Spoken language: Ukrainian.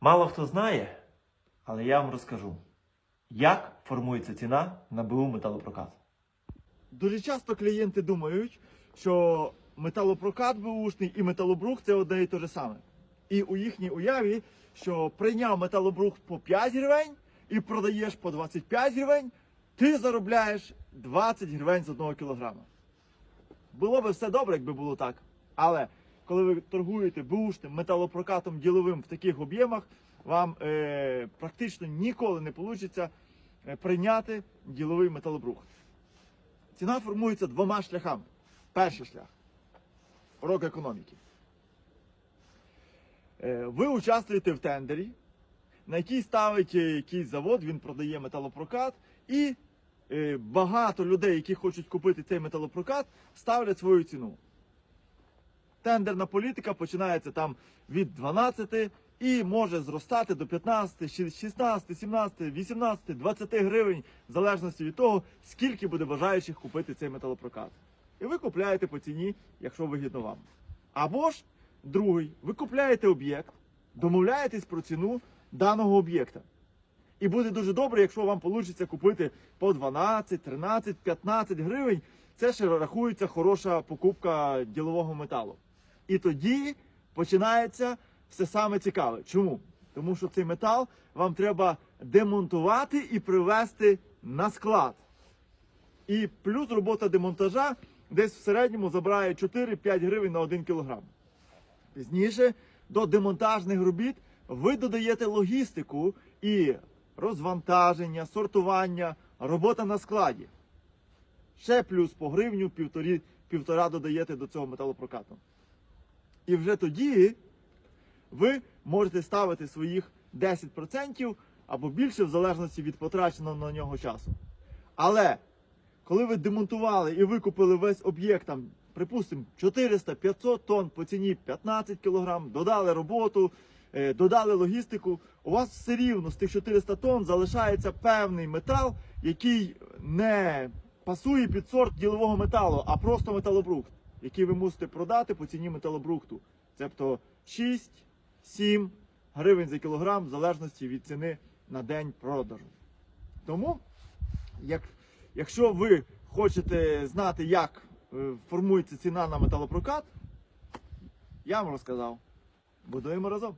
Мало хто знає, але я вам розкажу, як формується ціна на БУ металопрокат. Дуже часто клієнти думають, що металопрокат бушний і металобрух це одне і те ж саме. І у їхній уяві, що прийняв металобрух по 5 гривень і продаєш по 25 гривень, ти заробляєш 20 гривень з одного кілограма. Було би все добре, якби було так. Але коли ви торгуєте бушним металопрокатом діловим в таких об'ємах, вам е, практично ніколи не вийде прийняти діловий металобрух. Ціна формується двома шляхами. Перший шлях урок економіки. Е, Ви участвуєте в тендері, на який ставить е, якийсь завод, він продає металопрокат, і е, багато людей, які хочуть купити цей металопрокат, ставлять свою ціну. Тендерна політика починається там від 12 і може зростати до 15, 16, 17, 18, 20 гривень, в залежності від того, скільки буде бажаючих купити цей металопрокат. І ви купляєте по ціні, якщо вигідно вам. Або ж другий, ви купляєте об'єкт, домовляєтесь про ціну даного об'єкта. І буде дуже добре, якщо вам вийде купити по 12, 13, 15 гривень. Це ще рахується хороша покупка ділового металу. І тоді починається все саме цікаве. Чому? Тому що цей метал вам треба демонтувати і привезти на склад. І плюс робота демонтажа десь в середньому забирає 4-5 гривень на 1 кілограм. Пізніше до демонтажних робіт ви додаєте логістику і розвантаження, сортування, робота на складі. Ще плюс по гривню півторі, півтора додаєте до цього металопрокату. І вже тоді ви можете ставити своїх 10% або більше, в залежності від потраченого на нього часу. Але коли ви демонтували і викупили весь об'єкт, там, припустимо, 400-500 тонн по ціні 15 кг, додали роботу, е, додали логістику, у вас все рівно з тих 400 тонн залишається певний метал, який не пасує під сорт ділового металу, а просто металобрухт, який ви мусите продати по ціні металобрухту. Тобто 6-7 гривень за кілограм, в залежності від ціни на день продажу. Тому, як, якщо ви хочете знати, як е, формується ціна на металопрокат, я вам розказав. Будуємо разом.